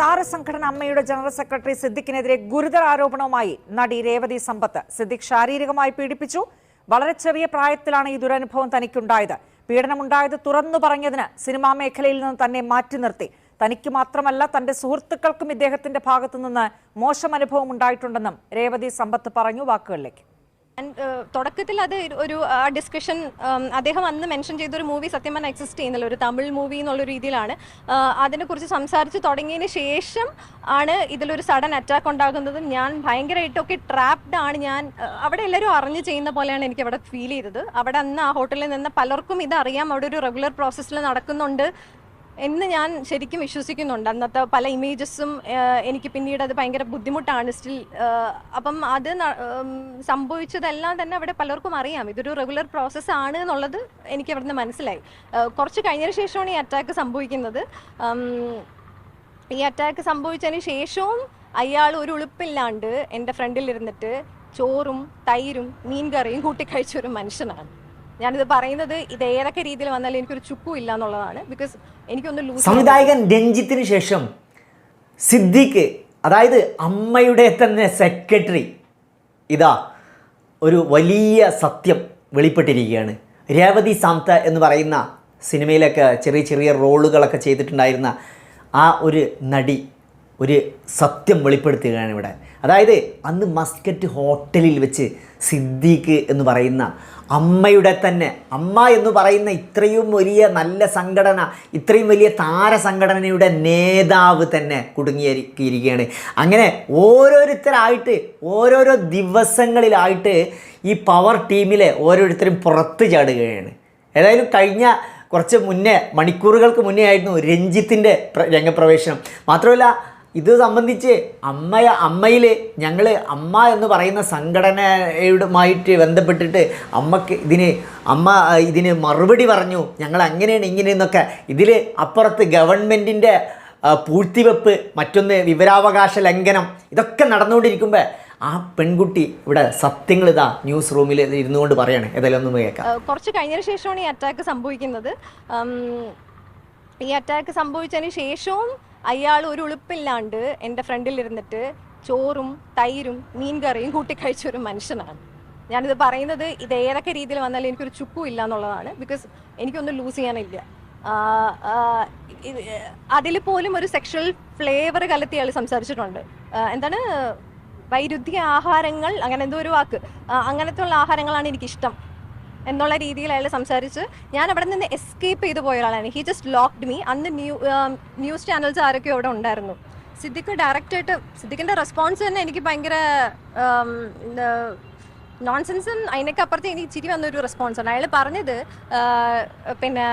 താരസംഘടന അമ്മയുടെ general secretary സിദ്ദിഖിനെതിരെ ഗുരുതര ആരോപണവുമായി നടി രേവതി സമ്പത്ത്. സിദ്ദിഖ് ശാരീരികമായി പീഡിപ്പിച്ചു. വളരെ ചെറിയ പ്രായത്തിലാണ് ഈ ദുരനുഭവം തനിക്കുണ്ടായത്. പീഡനമുണ്ടായത് തുറന്നു പറഞ്ഞതിന് സിനിമാ മേഖലയിൽ നിന്ന് തന്നെ മാറ്റി നിർത്തി. തനിക്ക് മാത്രമല്ല തന്റെ സുഹൃത്തുക്കൾക്കും ഇദ്ദേഹത്തിന്റെ ഭാഗത്തുനിന്ന് മോശം അനുഭവം ഉണ്ടായിട്ടുണ്ടെന്നും രേവതി സമ്പത്ത് പറഞ്ഞു വാക്കുകളിലേക്ക്. തുടക്കത്തിൽ അത് ഒരു ആ ഡിസ്കഷൻ അദ്ദേഹം അന്ന് മെൻഷൻ ചെയ്ത ഒരു മൂവി സത്യം പറഞ്ഞാൽ എക്സിസ്റ്റ് ചെയ്യുന്നില്ല. ഒരു തമിഴ് മൂവി എന്നുള്ള രീതിയിലാണ്. അതിനെക്കുറിച്ച് സംസാരിച്ച് തുടങ്ങിയതിന് ശേഷം ആണ് ഇതിലൊരു സഡൻ അറ്റാക്ക് ഉണ്ടാകുന്നതും ഞാൻ ഭയങ്കരമായിട്ടൊക്കെ ട്രാപ്ഡ് ആണ് ഞാൻ അവിടെ എല്ലാവരും അറിഞ്ഞ് ചെയ്യുന്ന പോലെയാണ് എനിക്ക് അവിടെ ഫീൽ ചെയ്തത്. അവിടെ അന്ന് ആ ഹോട്ടലിൽ നിന്ന് പലർക്കും ഇത് അറിയാം അവിടെ ഒരു റെഗുലർ പ്രോസസ്സിൽ നടക്കുന്നുണ്ട്. എന്ന് ഞാൻ ശരിക്കും വിശ്വസിക്കുന്നുണ്ട്. അന്നത്തെ പല ഇമേജസും എനിക്ക് പിന്നീട് അത് ഭയങ്കര ബുദ്ധിമുട്ടാണ് സ്റ്റിൽ അപ്പം അത് സംഭവിച്ചതെല്ലാം തന്നെ അവിടെ പലർക്കും അറിയാം. ഇതൊരു റെഗുലർ പ്രോസസ്സ് ആണ് എന്നുള്ളത് എനിക്ക് അവിടുന്ന് മനസ്സിലായി. കുറച്ച് കഴിഞ്ഞതിന് ശേഷമാണ് ഈ അറ്റാക്ക് സംഭവിക്കുന്നത്. ഈ അറ്റാക്ക് സംഭവിച്ചതിന് ശേഷവും അയാൾ ഒരു ഉളുപ്പില്ലാണ്ട് എന്റെ ഫ്രണ്ടിൽ ഇരുന്നിട്ട് ചോറും തൈരും മീൻകറിയും കൂട്ടിക്കഴിച്ച ഒരു മനുഷ്യനാണ്. ഞാനിത് പറയുന്നത് ഇത് ഏതൊക്കെ രീതിയിൽ വന്നാലും എനിക്കൊരു ചുക്കും ഇല്ല എന്നുള്ളതാണ്. ബിക്കോസ് എനിക്കൊന്ന് സംവിധായകൻ രഞ്ജിത്തിന് ശേഷം സിദ്ദിഖ് അതായത് അമ്മയുടെ തന്നെ സെക്രട്ടറി ഇതാ ഒരു വലിയ സത്യം വെളിപ്പെട്ടിരിക്കുകയാണ്. രേവതി സാംത എന്ന് പറയുന്ന സിനിമയിലൊക്കെ ചെറിയ ചെറിയ റോളുകളൊക്കെ ചെയ്തിട്ടുണ്ടായിരുന്ന ആ ഒരു നടി ഒരു സത്യം വെളിപ്പെടുത്തുകയാണ് ഇവിടെ. അതായത് അന്ന് മസ്കറ്റ് ഹോട്ടലിൽ വെച്ച് സിദ്ദീഖ് എന്ന് പറയുന്ന അമ്മയുടെ തന്നെ അമ്മ എന്ന് പറയുന്ന ഇത്രയും വലിയ നല്ല സംഘടന ഇത്രയും വലിയ താരസംഘടനയുടെ നേതാവ് തന്നെ കുടുങ്ങിയിരിക്കുകയാണ്. അങ്ങനെ ഓരോരുത്തരായിട്ട് ഓരോരോ ദിവസങ്ങളിലായിട്ട് ഈ പവർ ടീമിലെ ഓരോരുത്തരും പുറത്ത് ചാടുകയാണ്. ഏതായാലും കഴിഞ്ഞ കുറച്ച് മുന്നേ മണിക്കൂറുകൾക്ക് മുന്നേ ആയിരുന്നു രഞ്ജിത്തിന്റെ പ്ര- രംഗപ്രവേശനം. മാത്രമല്ല ഇത് സംബന്ധിച്ച് അമ്മയ അമ്മയിൽ ഞങ്ങൾ അമ്മ എന്ന് പറയുന്ന സംഘടനയുമായിട്ട് ബന്ധപ്പെട്ടിട്ട് അമ്മയ്ക്ക് ഇതിന് അമ്മ ഇതിന് മറുപടി പറഞ്ഞു. ഞങ്ങൾ അങ്ങനെയാണ് ഇങ്ങനെയെന്നൊക്കെ ഇതിൽ അപ്പുറത്ത് ഗവൺമെന്റിന്റെ പൂഴ്ത്തിവെപ്പ് മറ്റൊന്ന് വിവരാവകാശ ലംഘനം ഇതൊക്കെ നടന്നുകൊണ്ടിരിക്കുമ്പോൾ ആ പെൺകുട്ടി ഇവിടെ സത്യങ്ങൾ ഇതാ ന്യൂസ് റൂമിൽ ഇരുന്നു കൊണ്ട് പറയണേ. ഏതായാലും ഒന്നും കേൾക്കാം. കുറച്ച് കഴിഞ്ഞതിന് ശേഷമാണ് ഈ അറ്റാക്ക് സംഭവിക്കുന്നത്. ഈ അറ്റാക്ക് സംഭവിച്ചതിന് ശേഷവും അയാൾ ഒരു ഉളുപ്പില്ലാണ്ട് എന്റെ ഫ്രണ്ടിൽ ഇരുന്നിട്ട് ചോറും തൈരും മീൻകറിയും കൂട്ടിക്കഴിച്ച ഒരു മനുഷ്യനാണ്. ഞാനിത് പറയുന്നത് ഇത് ഏതൊക്കെ രീതിയിൽ വന്നാലും എനിക്കൊരു ചുക്കും ഇല്ല എന്നുള്ളതാണ്. ബിക്കോസ് എനിക്കൊന്നും ലൂസ് ചെയ്യാനില്ല. അതിൽ പോലും ഒരു സെക്ഷൽ ഫ്ലേവർ കലർത്തി അയാൾ സംസാരിച്ചിട്ടുണ്ട്. എന്താണ്? വൈരുദ്ധ്യ ആഹാരങ്ങൾ അങ്ങനെ എന്തോ ഒരു വാക്ക്. അങ്ങനത്തെ ഉള്ള ആഹാരങ്ങളാണ് എനിക്കിഷ്ടം. എന്നുള്ള രീതിയിൽ അയാൾ സംസാരിച്ച് ഞാൻ അവിടെ നിന്ന് എസ്കേപ്പ് ചെയ്തു പോയ ഒരാളാണ്. ഹി ജസ്റ്റ് ലോക്ക്ഡ് മീ അന്ന് ന്യൂ ന്യൂസ് ചാനൽസ് ആരൊക്കെ അവിടെ ഉണ്ടായിരുന്നു. സിദ്ദിഖ് ഡയറക്റ്റായിട്ട് സിദ്ദിഖിന്റെ റെസ്പോൺസ് തന്നെ എനിക്ക് ഭയങ്കര നോൺസെൻസും അതിനൊക്കെ അപ്പുറത്ത് എനിക്ക് ചിരി വന്നൊരു റെസ്പോൺസാണ് അയാൾ പറഞ്ഞത് പിന്നെ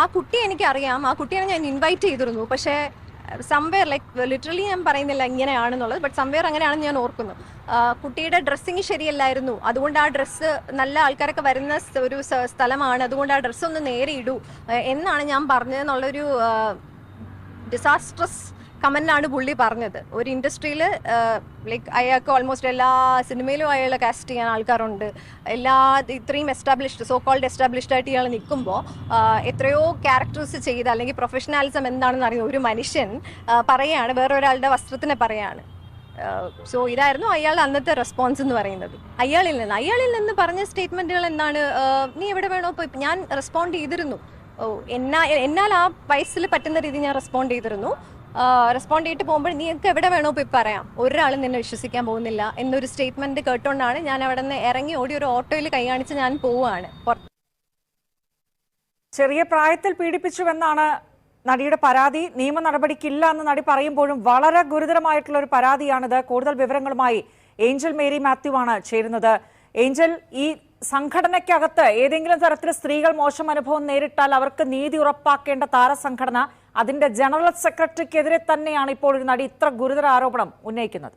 ആ കുട്ടി എനിക്കറിയാം. ആ കുട്ടിയെ ഞാൻ ഇൻവൈറ്റ് ചെയ്തിരുന്നു. പക്ഷേ സംവെയർ ലൈക്ക് ലിറ്ററലി ഞാൻ പറയുന്നില്ല ഇങ്ങനെയാണെന്നുള്ളത് ബട്ട് സംവെയർ അങ്ങനെയാണെന്ന് ഞാൻ ഓർക്കുന്നു. കുട്ടിയുടെ ഡ്രസ്സിങ് ശരിയല്ലായിരുന്നു. അതുകൊണ്ട് ആ ഡ്രസ്സ് നല്ല ആൾക്കാരൊക്കെ വരുന്ന ഒരു സ്ഥലമാണ്. അതുകൊണ്ട് ആ ഡ്രസ്സ് ഒന്ന് നേരെ ഇടൂ എന്നാണ് ഞാൻ പറഞ്ഞതെന്നുള്ളൊരു ഡിസാസ്ട്രസ് കമന്റാണ് പുള്ളി പറഞ്ഞത്. ഒരു ഇൻഡസ്ട്രിയിൽ ലൈക്ക് അയാൾക്ക് ഓൾമോസ്റ്റ് എല്ലാ സിനിമയിലും അയാളെ കാസ്റ്റ് ചെയ്യാൻ ആൾക്കാരുണ്ട്. എല്ലാ ഇത്രയും എസ്റ്റാബ്ലിഷ്ഡ് സോ കോൾഡ് എസ്റ്റാബ്ലിഷ്ഡ് ആയിട്ട് ഇയാൾ നിൽക്കുമ്പോൾ എത്രയോ ക്യാരക്ടേഴ്സ് ചെയ്ത് അല്ലെങ്കിൽ പ്രൊഫഷണാലിസം എന്താണെന്ന് അറിയുന്ന ഒരു മനുഷ്യൻ പറയുകയാണ് വേറൊരാളുടെ വസ്ത്രത്തിനെ പറയാണ്. സോ ഇതായിരുന്നു അയാൾ അന്നത്തെ റെസ്പോൺസ് എന്ന് പറയുന്നത്. അയാളിൽ നിന്ന് അയാളിൽ നിന്ന് പറഞ്ഞ സ്റ്റേറ്റ്മെന്റുകൾ എന്താണ്? നീ എവിടെ വേണോ ഇപ്പോൾ ഞാൻ റെസ്പോണ്ട് ചെയ്തിരുന്നു. എന്നാ എന്നാൽ ആ വയസ്സിൽ പറ്റുന്ന രീതി ഞാൻ റെസ്പോണ്ട് ചെയ്തിരുന്നു. റെസ്പോണ്ട് ചെയ്തിട്ട് പോകുമ്പോൾ നിങ്ങൾക്ക് എവിടെ വേണോ പോയി പറയാം. ഒരാളും നിന്നെ വിശ്വസിക്കാൻ പോകുന്നില്ല എന്നൊരു സ്റ്റേറ്റ്മെന്റ് കേട്ടോണ്ടാണ് ഞാൻ അവിടെ നിന്ന് ഇറങ്ങി ഓടി ഒരു ഓട്ടോയിൽ കൈ കാണിച്ച് ഞാൻ പോവുകയാണ് ചെറിയ പ്രായത്തിൽ പീഡിപ്പിച്ചുവെന്നാണ് നടിയുടെ പരാതി. നിയമ നടപടിക്കില്ല എന്ന് നടി പറയുമ്പോഴും വളരെ ഗുരുതരമായിട്ടുള്ള ഒരു പരാതിയാണിത്. കൂടുതൽ വിവരങ്ങളുമായി ഏഞ്ചൽ മേരി മാത്യു ആണ് ചേരുന്നത്. ഏഞ്ചൽ ഈ സംഘടനയ്ക്കകത്ത് ഏതെങ്കിലും തരത്തിൽ സ്ത്രീകൾ മോശം അനുഭവം നേരിട്ടാൽ അവർക്ക് നീതി ഉറപ്പാക്കേണ്ട താരസംഘടന അതിന്റെ ജനറൽ സെക്രട്ടറിക്കെതിരെ തന്നെയാണ് ഇപ്പോൾ ഒരു നടി ഇത്ര ഗുരുതര ആരോപണം ഉന്നയിക്കുന്നത്.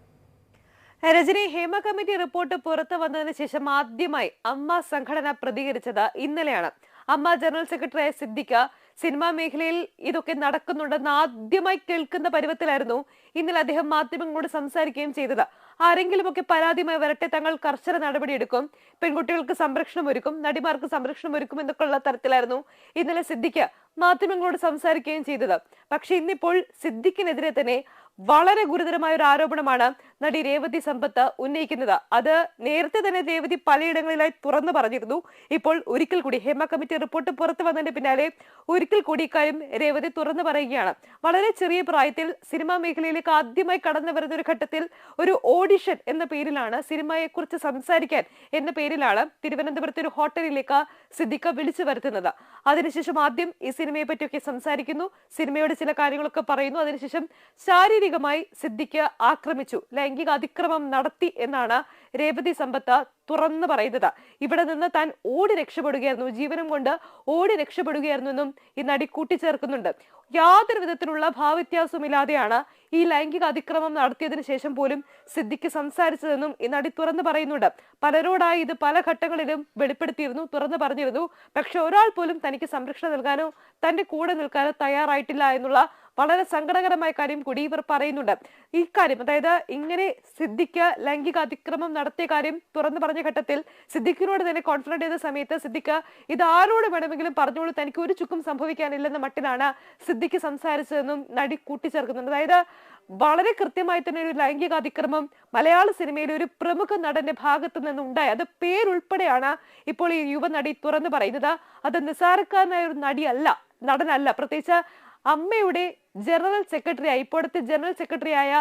രജനി ഹേമ കമ്മിറ്റി റിപ്പോർട്ട് പുറത്തു വന്നതിന് ശേഷം ആദ്യമായി അമ്മ സംഘടന പ്രതികരിച്ചത് ഇന്നലെയാണ്. അമ്മ ജനറൽ സെക്രട്ടറിയായ സിദ്ദിഖ സിനിമാ മേഖലയിൽ ഇതൊക്കെ നടക്കുന്നുണ്ടെന്ന് ആദ്യമായി കേൾക്കുന്ന പരുവത്തിലായിരുന്നു ഇന്നലെ അദ്ദേഹം മാധ്യമങ്ങളോട് സംസാരിക്കുകയും ചെയ്തത്. ആരെങ്കിലുമൊക്കെ പരാതിയുമായി വരട്ടെ തങ്ങൾ കർശന നടപടിയെടുക്കും പെൺകുട്ടികൾക്ക് സംരക്ഷണം ഒരുക്കും നടിമാർക്ക് സംരക്ഷണം ഒരുക്കും എന്നൊക്കെയുള്ള തരത്തിലായിരുന്നു ഇന്നലെ സിദ്ദിഖ് മാധ്യമങ്ങളോട് സംസാരിക്കുകയും ചെയ്തത്. പക്ഷെ ഇന്നിപ്പോൾ സിദ്ദിഖിനെതിരെ തന്നെ വളരെ ഗുരുതരമായ ഒരു ആരോപണമാണ് നടി രേവതി സമ്പത്ത് ഉന്നയിക്കുന്നത്. അത് നേരത്തെ തന്നെ രേവതി പലയിടങ്ങളിലായി തുറന്നു പറഞ്ഞിരുന്നു. ഇപ്പോൾ ഒരിക്കൽ കൂടി ഹേമ കമ്മിറ്റി റിപ്പോർട്ട് പുറത്തു വന്നതിന് പിന്നാലെ ഒരിക്കൽ കൂടി ഇക്കാര്യം രേവതി തുറന്നു പറയുകയാണ്. വളരെ ചെറിയ പ്രായത്തിൽ സിനിമാ മേഖലയിലേക്ക് ആദ്യമായി കടന്നു വരുന്ന ഒരു ഘട്ടത്തിൽ ഒരു ഓഡിഷൻ എന്ന പേരിലാണ് സിനിമയെ കുറിച്ച് സംസാരിക്കാൻ എന്ന പേരിലാണ് തിരുവനന്തപുരത്തെ ഒരു ഹോട്ടലിലേക്ക് സിദ്ദിഖ വിളിച്ചു വരുത്തുന്നത്. അതിനുശേഷം ആദ്യം ഈ സിനിമയെ പറ്റിയൊക്കെ സംസാരിക്കുന്നു. സിനിമയുടെ ചില കാര്യങ്ങളൊക്കെ പറയുന്നു. അതിനുശേഷം ശാരീരികമായി സിദ്ദിഖ് ആക്രമിച്ചു. ലൈംഗിക അതിക്രമം നടത്തി എന്നാണ് രേവതി സമ്പത്ത് തുറന്നു പറയുന്നത്. ഇവിടെ നിന്ന് താൻ ഓടി രക്ഷപ്പെടുകയായിരുന്നു. ജീവനം കൊണ്ട് ഓടി രക്ഷപ്പെടുകയായിരുന്നു എന്നും ഈ നടി കൂട്ടിച്ചേർക്കുന്നുണ്ട്. യാതൊരു വിധത്തിലുള്ള ഭാവവ്യത്യാസവുമില്ലാതെയാണ് ഈ ലൈംഗിക അതിക്രമം നടത്തിയതിനു ശേഷം പോലും സിദ്ധിക്ക് സംസാരിച്ചതെന്നും ഈ നടി തുറന്നു പറയുന്നുണ്ട്. പലരോടായി ഇത് പല ഘട്ടങ്ങളിലും വെളിപ്പെടുത്തിയിരുന്നു തുറന്നു പറഞ്ഞിരുന്നു. പക്ഷെ ഒരാൾ പോലും തനിക്ക് സംരക്ഷണം നൽകാനോ തന്റെ കൂടെ നിൽക്കാനോ തയ്യാറായിട്ടില്ല എന്നുള്ള വളരെ സങ്കടകരമായ കാര്യം കൂടി ഇവർ പറയുന്നുണ്ട്. ഈ കാര്യം അതായത് ഇങ്ങനെ സിദ്ദിഖ് ലൈംഗിക അതിക്രമം നടത്തിയ കാര്യം തുറന്നു പറഞ്ഞ ഘട്ടത്തിൽ സിദ്ദിഖിനോട് തന്നെ കോൺഫിഡന്റ് ചെയ്ത സമയത്ത് സിദ്ദിഖ് ഇത് ആരോട് വേണമെങ്കിലും പറഞ്ഞോളൂ തനിക്ക് ഒരു ചുക്കും സംഭവിക്കാനില്ലെന്ന മട്ടിലാണ് സിദ്ദിഖ് സംസാരിച്ചതെന്നും നടി കൂട്ടിച്ചേർക്കുന്നുണ്ട്. അതായത് വളരെ കൃത്യമായി തന്നെ ഒരു ലൈംഗിക അതിക്രമം മലയാള സിനിമയിലെ ഒരു പ്രമുഖ നടന്റെ ഭാഗത്തു നിന്നുണ്ടായി. അത് പേരുൾപ്പെടെയാണ് ഇപ്പോൾ ഈ യുവനടി തുറന്നു പറയുന്നത്. അത് നിസാരക്കാരനായ ഒരു നടിയല്ല നടനല്ല. പ്രത്യേകിച്ച് അമ്മയുടെ ജനറൽ സെക്രട്ടറിയായ ഇപ്പോഴത്തെ ജനറൽ സെക്രട്ടറിയായ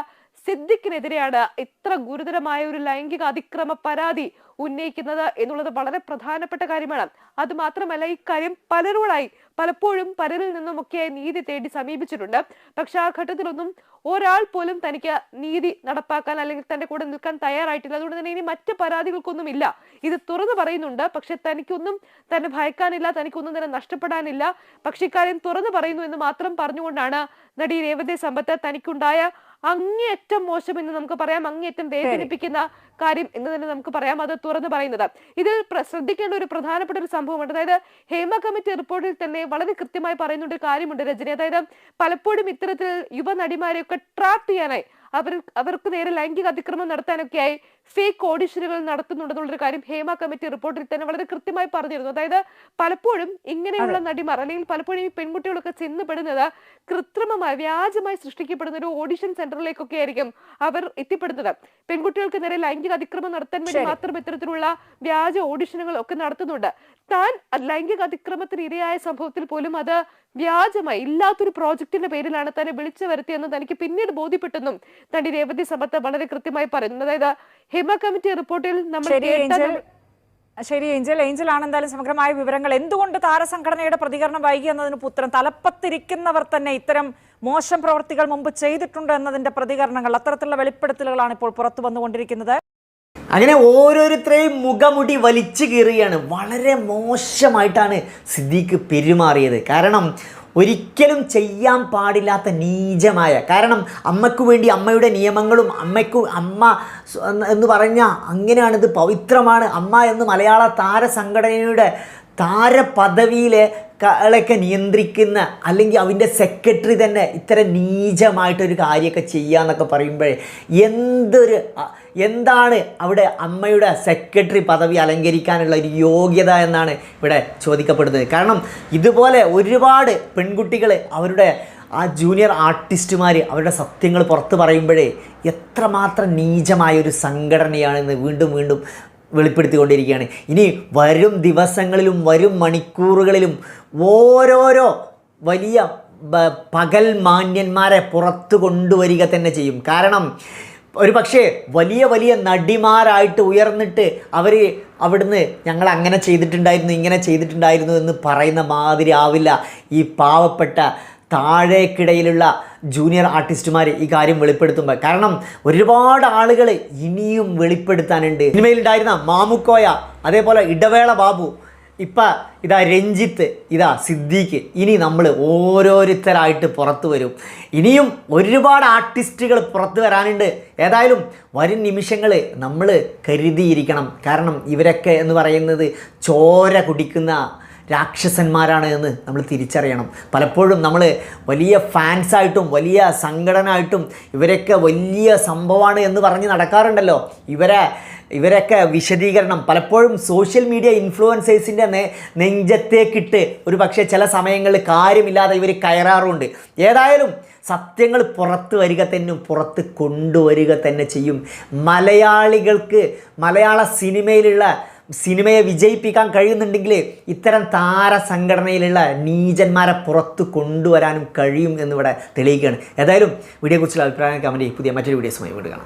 സിദ്ദിഖിനെതിരെയാണ് ഇത്ര ഗുരുതരമായ ഒരു ലൈംഗിക അതിക്രമ പരാതി ഉന്നയിക്കുന്നത് എന്നുള്ളത് വളരെ പ്രധാനപ്പെട്ട കാര്യമാണ്. അത് മാത്രമല്ല ഇക്കാര്യം പലരോടായി പലപ്പോഴും പലരിൽ നിന്നുമൊക്കെ നീതി തേടി സമീപിച്ചിട്ടുണ്ട്. പക്ഷെ ആ ഘട്ടത്തിലൊന്നും ഒരാൾ പോലും തനിക്ക് നീതി നടപ്പാക്കാൻ അല്ലെങ്കിൽ തന്റെ കൂടെ നിൽക്കാൻ തയ്യാറായിട്ടില്ല. അതുകൊണ്ട് തന്നെ ഇനി മറ്റ് പരാതികൾക്കൊന്നും ഇല്ല ഇത് തുറന്നു പറയുന്നുണ്ട്. പക്ഷെ തനിക്കൊന്നും തന്നെ ഭയക്കാനില്ല തനിക്കൊന്നും തന്നെ നഷ്ടപ്പെടാനില്ല. പക്ഷെ ഇക്കാര്യം തുറന്നു പറയുന്നു എന്ന് മാത്രം പറഞ്ഞുകൊണ്ടാണ് നടി രേവതി സമ്പത്ത് തനിക്കുണ്ടായ അങ്ങേയറ്റം മോശം എന്ന് നമുക്ക് പറയാം. അങ്ങേയറ്റം വേദനിപ്പിക്കുന്ന കാര്യം എന്ന് തന്നെ നമുക്ക് പറയാം. അത് തുറന്നു പറയുന്നത്. ഇതിൽ ശ്രദ്ധിക്കേണ്ട ഒരു പ്രധാനപ്പെട്ട ഒരു സംഭവമുണ്ട്. അതായത് ഹേമ കമ്മിറ്റി റിപ്പോർട്ടിൽ തന്നെ വളരെ കൃത്യമായി പറയുന്നുണ്ട് ഒരു കാര്യമുണ്ട് രജനി. അതായത് പലപ്പോഴും ഇത്തരത്തിൽ യുവ നടിമാരെയൊക്കെ ട്രാപ്പ് ചെയ്യാനായി. അവർ അവർക്ക് നേരെ ലൈംഗിക അതിക്രമം നടത്താനൊക്കെയായി ഫേക്ക് ഓഡിഷനുകൾ നടത്തുന്നുണ്ടെന്നുള്ളൊരു കാര്യം ഹേമ കമ്മിറ്റി റിപ്പോർട്ടിൽ തന്നെ വളരെ കൃത്യമായി പറഞ്ഞിരുന്നു. അതായത് പലപ്പോഴും ഇങ്ങനെയുള്ള നടിമാർ അല്ലെങ്കിൽ പലപ്പോഴും ഈ പെൺകുട്ടികളൊക്കെ ചെന്നപ്പെടുന്നത് കൃത്രിമമായി വ്യാജമായി സൃഷ്ടിക്കപ്പെടുന്ന ഒരു ഓഡിഷൻ സെന്ററിലേക്കൊക്കെ ആയിരിക്കും അവർ എത്തിപ്പെടുന്നത്. പെൺകുട്ടികൾക്ക് നേരെ ലൈംഗിക അതിക്രമം നടത്താൻ വേണ്ടി മാത്രം ഇത്തരത്തിലുള്ള വ്യാജ ഓഡിഷനുകൾ ഒക്കെ നടത്തുന്നുണ്ട്. താൻ ലൈംഗിക അതിക്രമത്തിന് ഇരയായ സംഭവത്തിൽ പോലും അത് വ്യാജമായി ഇല്ലാത്തൊരു പ്രോജക്റ്റിന്റെ പേരിലാണ് തന്നെ വിളിച്ചു വരുത്തിയെന്ന് തനിക്ക് പിന്നീട് ബോധ്യപ്പെട്ടെന്നും നടി രേവതി സമത്ത് വളരെ കൃത്യമായി പറയുന്നു. അതായത് ഹിമ കമ്മിറ്റി റിപ്പോർട്ടിൽ നമ്മൾ ശരി ഏഞ്ചൽ. Angel Angel. ആണ് എന്തായാലും സമഗ്രമായ വിവരങ്ങൾ. എന്തുകൊണ്ട് താരസംഘടനയുടെ പ്രതികരണം വൈകി എന്നതിന് പുത്രം തലപ്പത്തിരിക്കുന്നവർ തന്നെ ഇത്തരം മോശം പ്രവൃത്തികൾ മുമ്പ് ചെയ്തിട്ടുണ്ട് എന്നതിന്റെ പ്രതികരണങ്ങൾ. അത്തരത്തിലുള്ള വെളിപ്പെടുത്തലുകളാണ് ഇപ്പോൾ പുറത്തു വന്നുകൊണ്ടിരിക്കുന്നത്. അങ്ങനെ ഓരോരുത്തരെയും മുഖമുടി വലിച്ചു കീറുകയാണ്. വളരെ മോശമായിട്ടാണ് സിദ്ദീഖ് പെരുമാറിയത്. കാരണം ഒരിക്കലും ചെയ്യാൻ പാടില്ലാത്ത നീചമായ കാരണം അമ്മയ്ക്ക് വേണ്ടി അമ്മയുടെ നിയമങ്ങളും അമ്മയ്ക്ക് അമ്മ എന്ന് പറഞ്ഞാൽ അങ്ങനെയാണിത് പവിത്രമാണ്. അമ്മ എന്ന് മലയാള താരസംഘടനയുടെ താരപദവിയിലെ കളൊക്കെ നിയന്ത്രിക്കുന്ന അല്ലെങ്കിൽ അവന്റെ സെക്രട്ടറി തന്നെ ഇത്തരം നീചമായിട്ടൊരു കാര്യമൊക്കെ ചെയ്യാന്നൊക്കെ പറയുമ്പോഴേ എന്തൊരു എന്താണ് അവിടെ അമ്മയുടെ സെക്രട്ടറി പദവി അലങ്കരിക്കാനുള്ള ഒരു യോഗ്യത എന്നാണ് ഇവിടെ ചോദിക്കപ്പെടുന്നത്. കാരണം ഇതുപോലെ ഒരുപാട് പെൺകുട്ടികൾ അവരുടെ ആ ജൂനിയർ ആർട്ടിസ്റ്റുമാർ അവരുടെ സത്യങ്ങൾ പുറത്ത് പറയുമ്പോഴേ എത്രമാത്രം നീചമായ ഒരു സംഘടനയാണെന്ന് വീണ്ടും വീണ്ടും വെളിപ്പെടുത്തിക്കൊണ്ടിരിക്കുകയാണ്. ഇനി വരും ദിവസങ്ങളിലും വരും മണിക്കൂറുകളിലും ഓരോരോ വലിയ പകൽ മാന്യന്മാരെ പുറത്തു കൊണ്ടുവരിക തന്നെ ചെയ്യും. കാരണം ഒരു പക്ഷേ വലിയ വലിയ നടിമാരായിട്ട് ഉയർന്നിട്ട് അവർ അവിടുന്ന് ഞങ്ങൾ അങ്ങനെ ചെയ്തിട്ടുണ്ടായിരുന്നു ഇങ്ങനെ ചെയ്തിട്ടുണ്ടായിരുന്നു എന്ന് പറയുന്ന മാതിരി ആവില്ല. ഈ പാവപ്പെട്ട താഴേക്കിടയിലുള്ള ജൂനിയർ ആർട്ടിസ്റ്റുമാർ ഈ കാര്യം വെളിപ്പെടുത്തുമ്പോൾ കാരണം ഒരുപാട് ആളുകൾ ഇനിയും വെളിപ്പെടുത്താനുണ്ട്. സിനിമയിലുണ്ടായിരുന്ന മാമുക്കോയ അതേപോലെ ഇടവേള ബാബു ഇപ്പം ഇതാ രഞ്ജിത്ത് ഇതാ സിദ്ദീഖ്. ഇനി നമ്മൾ ഓരോരുത്തരായിട്ട് പുറത്തു വരും. ഇനിയും ഒരുപാട് ആർട്ടിസ്റ്റുകൾ പുറത്തു വരാനുണ്ട്. ഏതായാലും വരും നിമിഷങ്ങൾ നമ്മൾ കരുതിയിരിക്കണം. കാരണം ഇവരൊക്കെ എന്ന് പറയുന്നത് ചോര കുടിക്കുന്ന രാക്ഷസന്മാരാണ് എന്ന് നമ്മൾ തിരിച്ചറിയണം. പലപ്പോഴും നമ്മൾ വലിയ ഫാൻസായിട്ടും വലിയ സംഘടനയായിട്ടും ഇവരൊക്കെ വലിയ സംഭവമാണ് എന്ന് പറഞ്ഞ് നടക്കാറുണ്ടല്ലോ. ഇവരെ ഇവരൊക്കെ വിശദീകരണം. പലപ്പോഴും സോഷ്യൽ മീഡിയ ഇൻഫ്ലുവൻസേഴ്സിന്റെ നെഞ്ചത്തേക്കിട്ട് ഒരു പക്ഷേ ചില സമയങ്ങളിൽ കാര്യമില്ലാതെ ഇവർ കയറാറുണ്ട്. ഏതായാലും സത്യങ്ങൾ പുറത്ത് വരിക തന്നെ പുറത്ത് കൊണ്ടുവരിക തന്നെ ചെയ്യും. മലയാളികൾക്ക് മലയാള സിനിമയിലുള്ള സിനിമയെ വിജയിപ്പിക്കാൻ കഴിയുന്നുണ്ടെങ്കിൽ ഇത്തരം താര സംഘടനയിലുള്ള നീചന്മാരെ പുറത്ത് കൊണ്ടുവരാനും കഴിയും എന്നിവിടെ തെളിയിക്കുകയാണ്. ഏതായാലും വീഡിയോയെക്കുറിച്ചുള്ള അഭിപ്രായം കമന്റ് പുതിയ മറ്റൊരു വീഡിയോസുമായി വീണ്ടും കാണാം.